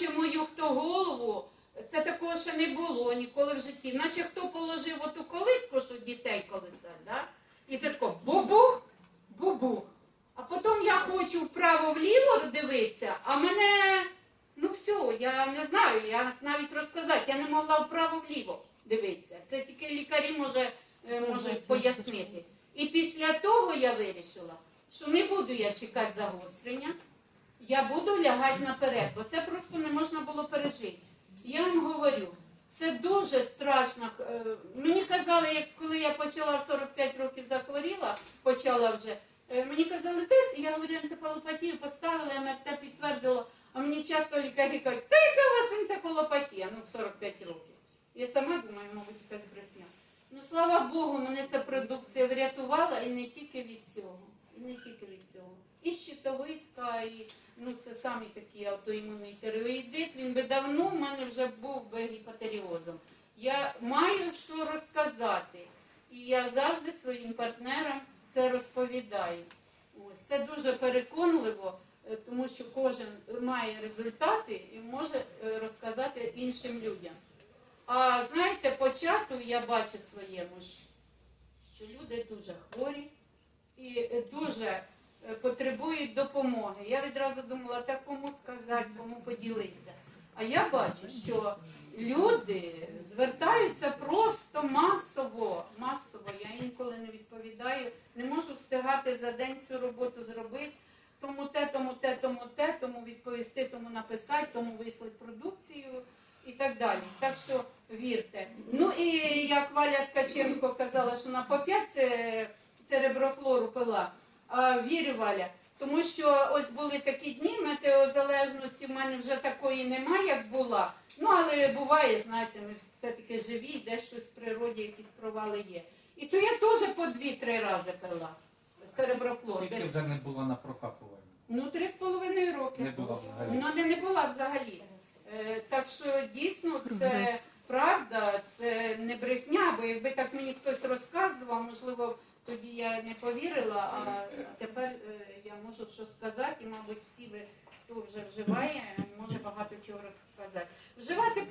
наче мою хто голову, це такого ще не було ніколи в житті. Наче хто положив оту колиску, що дітей колисать, да? і ти тако бубух, бубух. А потім я хочу вправо-вліво дивитися, а мене, ну все, я не знаю, я навіть розказати, я не могла вправо-вліво дивитися. Це тільки лікарі може, е, можуть пояснити. І після того я вирішила, що не буду я чекати загострення, я буду лягати наперед, бо це просто не можна було пережити. Я вам говорю, це дуже страшно. Е, Мені казали, як коли я почала в 45 років захворіла, почала вже. е, Мені казали, ти, я говорю, енцефалопатію поставила, МРТ підтвердила, а мені часто лікарі кажуть, та яка у вас енцефалопатія, ну в 45 років. Я сама думаю, мабуть, якась брехня. Ну слава Богу, мене ця продукція врятувала і не тільки від цього. І не тільки від цього. Щитовидка, і ну це самі такі аутоімунний тиреоїдит. Він би давно в мене вже був би гіпотеріозом. Я маю що розказати. І я завжди своїм партнерам це розповідаю. Ось це дуже переконливо, е, тому що кожен має результати і може е, розказати іншим людям. А знаєте, по чату я бачу своєму, що люди дуже хворі і дуже потребують допомоги. Я відразу думала, так кому сказати, кому поділитися. А я бачу, що люди звертаються просто масово. Масово. Я інколи не відповідаю, не можу встигати за день цю роботу зробити. Тому те, тому те, тому те, тому відповісти, тому написати, тому вислати продукцію і так далі. Так що вірте. Ну і як Валя Ткаченко казала, що на по 5 цереброфлору пила. А, вірю, Валя. Тому що ось були такі дні метеозалежності, в мене вже такої немає, як була. Ну, але буває, знаєте, ми все-таки живі, десь щось в природі, якісь провали є. І то я теж по 2-3 рази пила. Цереброфлор. Скільки вже не було на прокапуванні? ну, 3,5 роки. Не було взагалі. Ну, не, не була взагалі. Е, так що дійсно це правда, це не брехня, бо якби так мені хтось розказував, можливо, тоді я не повірила, а тепер е, я можу що сказати, і, мабуть, всі ви, хто вже вживає, може багато чого розказати. Вживати